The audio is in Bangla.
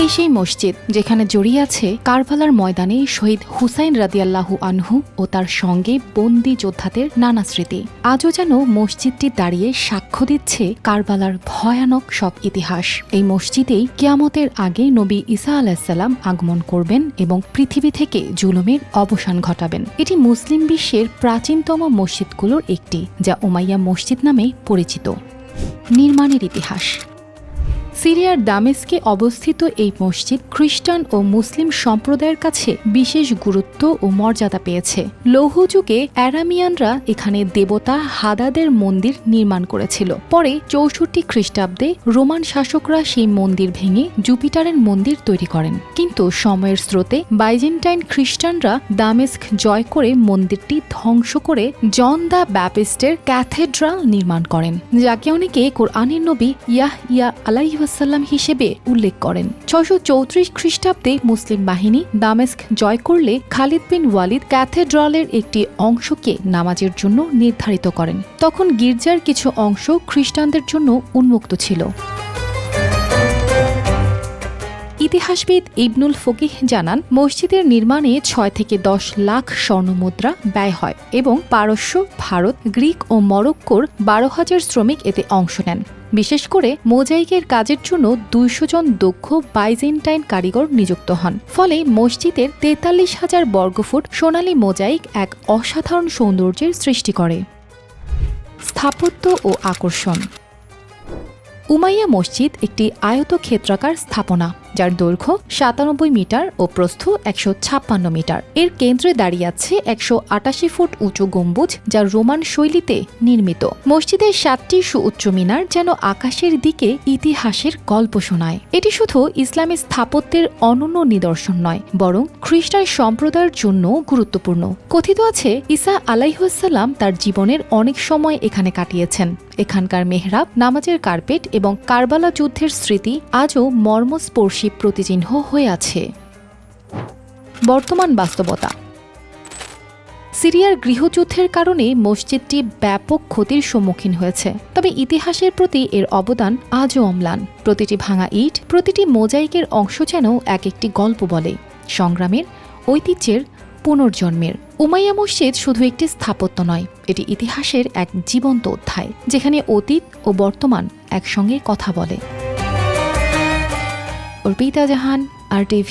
এই সেই মসজিদ যেখানে জড়িয়ে আছে কারবালার ময়দানে শহীদ হুসাইন রাদিয়াল্লাহু আনহু ও তার সঙ্গে বন্দি যোদ্ধাদের নানা স্মৃতি। আজও যেন মসজিদটি দাঁড়িয়ে সাক্ষ্য দিচ্ছে কারবালার ভয়ানক সব ইতিহাস। এই মসজিদেই কিয়ামতের আগে নবী ঈসা আলাহিসাল্লাম আগমন করবেন এবং পৃথিবী থেকে জুলুমের অবসান ঘটাবেন। এটি মুসলিম বিশ্বের প্রাচীনতম মসজিদগুলোর একটি, যা উমাইয়া মসজিদ নামে পরিচিত। নির্মাণের ইতিহাস। সিরিয়ার দামেস্কে অবস্থিত এই মসজিদ খ্রিস্টান ও মুসলিম সম্প্রদায়ের কাছে বিশেষ গুরুত্ব ও মর্যাদা পেয়েছে। লৌহ যুগে অ্যারামিয়ানরা এখানে দেবতা হাদাদের মন্দির নির্মাণ করেছিল। পরে চৌষট্টি খ্রিস্টাব্দে রোমান শাসকরা সেই মন্দির ভেঙে জুপিটারের মন্দির তৈরি করেন। কিন্তু সময়ের স্রোতে বাইজেন্টাইন খ্রিস্টানরা দামেস্ক জয় করে মন্দিরটি ধ্বংস করে জন দ্য ব্যাপিস্টের ক্যাথেড্রাল নির্মাণ করেন, যাকে অনেকে কোরআনের নবী ইয়াহ ইয়া আলাইহাসাল্লাম হিসেবে উল্লেখ করেন। ছয়শো চৌত্রিশ খ্রিস্টাব্দে মুসলিম বাহিনী দামেস্ক জয় করলে খালিদ বিন ওয়ালিদ ক্যাথেড্রালের একটি অংশকে নামাজের জন্য নির্ধারিত করেন। তখন গির্জার কিছু অংশ খ্রিস্টানদের জন্য উন্মুক্ত ছিল। ইতিহাসবিদ ইবনুল ফকিহ জানান, মসজিদের নির্মাণে ছয় থেকে দশ লাখ স্বর্ণমুদ্রা ব্যয় হয় এবং পারস্য, ভারত, গ্রিক ও মরক্কোর বারো হাজার শ্রমিক এতে অংশ নেন। বিশেষ করে মোজাইকের কাজের জন্য দুইশো জন দক্ষ বাইজেন্টাইন কারিগর নিযুক্ত হন। ফলে মসজিদের তেতাল্লিশ হাজার বর্গফুট সোনালী মোজাইক এক অসাধারণ সৌন্দর্যের সৃষ্টি করে। স্থাপত্য ও আকর্ষণ উমাইয়া মসজিদ একটি আয়তক্ষেত্রাকার স্থাপনা। যার দৈর্ঘ্য সাতানব্বই মিটার ও প্রস্থ একশো ছাপ্পান্ন মিটার। এর কেন্দ্রে দাঁড়িয়ে আছে একশো আটাশি ফুট উঁচু গম্বুজ যা রোমান শৈলীতে নির্মিত। মসজিদের সাতটি সুউচ্চ মিনার যেন আকাশের দিকে ইতিহাসের গল্প শোনায়। এটি শুধু ইসলামী স্থাপত্যের অনন্য নিদর্শন নয়, বরং খ্রিস্টান সম্প্রদায়ের জন্য গুরুত্বপূর্ণ। কথিত আছে, ঈসা আলাইহাল্লাম তার জীবনের অনেক সময় এখানে কাটিয়েছেন। এখানকার মেহরাব নামাজের কার্পেট এবং কারবালা যুদ্ধের স্মৃতি আজও মর্মস্পর্শী। প্রতিচিহ্ন হয়ে আছে। বর্তমান বাস্তবতা। সিরিয়ার গৃহযুদ্ধের কারণে মসজিদটি ব্যাপক ক্ষতির সম্মুখীন হয়েছে, তবে ইতিহাসের প্রতি এর অবদান আজও অম্লান। প্রতিটি ভাঙা ইট, প্রতিটি মোজাইকের অংশ যেন এক একটি গল্প বলে। সংগ্রামের, ঐতিহ্যের পুনর্জন্মের। উমাইয়া মসজিদ শুধু একটি স্থাপত্য নয়, এটি ইতিহাসের এক জীবন্ত অধ্যায়, যেখানে অতীত ও বর্তমান একসঙ্গে কথা বলে। और जहान आर टी